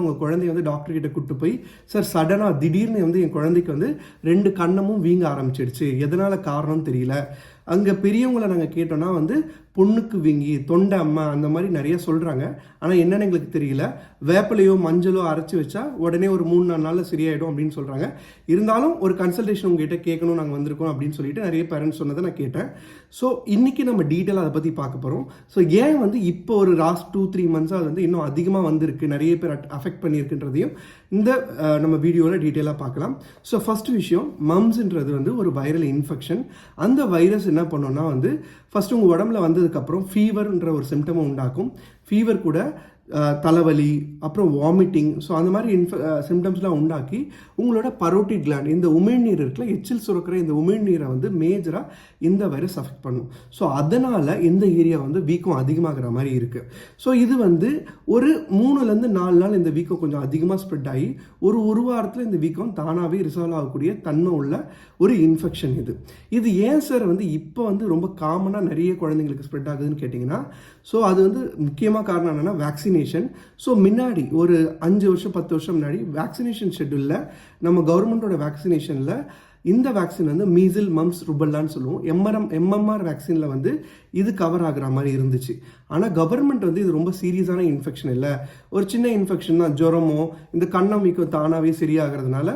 உங்கள் குழந்தைய வந்து டாக்டர் கிட்ட கூட்டு போய் சார் சடனாக திடீர்னு வந்து என் குழந்தைக்கு வந்து ரெண்டு கண்ணமும் வீங்க ஆரம்பிச்சிடுச்சு. எதனால காரணம் தெரியல. அங்கே பெரியவங்களை நாங்கள் கேட்டோம்னா வந்து பொண்ணுக்கு விங்கி தொண்டை அம்மா அந்த மாதிரி நிறைய சொல்கிறாங்க ஆனால் என்னென்னு எங்களுக்கு தெரியல. வேப்பிலையோ மஞ்சளோ அரைச்சி வச்சா உடனே ஒரு மூணு நாலு நாளில் சரியாயிடும் அப்படின்னு சொல்கிறாங்க இருந்தாலும் ஒரு கன்சல்டேஷன் உங்ககிட்ட கேட்கணும் நாங்கள் வந்திருக்கோம் அப்படின்னு சொல்லிட்டு நிறைய பேரண்ட்ஸ் சொன்னதை நான் கேட்டேன். ஸோ இன்றைக்கி நம்ம டீட்டெயிலாக அதை பற்றி பார்க்க போகிறோம் ஸோ ஏன் வந்து இப்போ ஒரு லாஸ்ட் டூ த்ரீ மந்த்ஸாக அது வந்து இன்னும் அதிகமாக வந்திருக்கு நிறைய பேர் அஃபெக்ட் பண்ணியிருக்குன்றதையும் இந்த நம்ம வீடியோவில் டீட்டெயிலாக பார்க்கலாம். ஸோ ஃபஸ்ட் விஷயம் மம்ஸ்ன்றது வந்து ஒரு வைரல் இன்ஃபெக்ஷன் அந்த வைரஸ் என்ன பண்ணோம்னா வந்து ஃபஸ்ட்டு உங்கள் உடம்புல வந்ததுக்கப்புறம் ஃபீவர்ன்ற ஒரு சிம்டமை உண்டாக்கும். ஃபீவர் கூட தலைவலி அப்புறம் வாமிட்டிங் ஸோ அந்த மாதிரி இன்ஃப சிம்டம்ஸ்லாம் உண்டாக்கி உங்களோட பரோட்டி கிளாண்ட் இந்த உமிழ்நீர் இருக்குல்ல எச்சில் சுரக்கிற இந்த உமிழ்நீரை வந்து மேஜராக இந்த வைரஸ் அஃபெக்ட் பண்ணும். ஸோ அதனால் இந்த ஏரியா வந்து வீக்கம் அதிகமாகிற மாதிரி இருக்குது ஸோ இது வந்து ஒரு மூணுலேருந்து நாலு நாள் இந்த வீக்கம் கொஞ்சம் அதிகமாக ஸ்ப்ரெட் ஆகி ஒரு ஒரு வாரத்தில் இந்த வீக்கம் தானாகவே ரிசால்வ் ஆகக்கூடிய தன்மை உள்ள ஒரு இன்ஃபெக்ஷன் இது. இது ஏன் சார் வந்து இப்போ வந்து ரொம்ப காமனாக நிறைய குழந்தைங்களுக்கு ஸ்ப்ரெட் ஆகுதுன்னு கேட்டிங்கன்னா ஸோ அது வந்து முக்கியமாக காரணம் என்னென்னா வேக்சினேஷன் ஸோ முன்னாடி ஒரு அஞ்சு வருஷம் பத்து வருஷம் முன்னாடி வேக்சினேஷன் ஷெட்யூலில் நம்ம கவர்மெண்ட்டோட வேக்சினேஷனில் இந்த வேக்சின் வந்து மீசில் மம்ஸ் ருபல்லான்னு சொல்லுவோம். எம்ஆர்எம் எம்எம்ஆர் வேக்சினில் வந்து இது கவர் ஆகுற மாதிரி இருந்துச்சு. ஆனால் கவர்மெண்ட் வந்து இது ரொம்ப சீரியஸான இன்ஃபெக்ஷன் இல்லை. ஒரு சின்ன இன்ஃபெக்ஷன் தான் ஜுரமோ இந்த கண்ணம் வீக்கம் தானாகவே சரியாகிறதுனால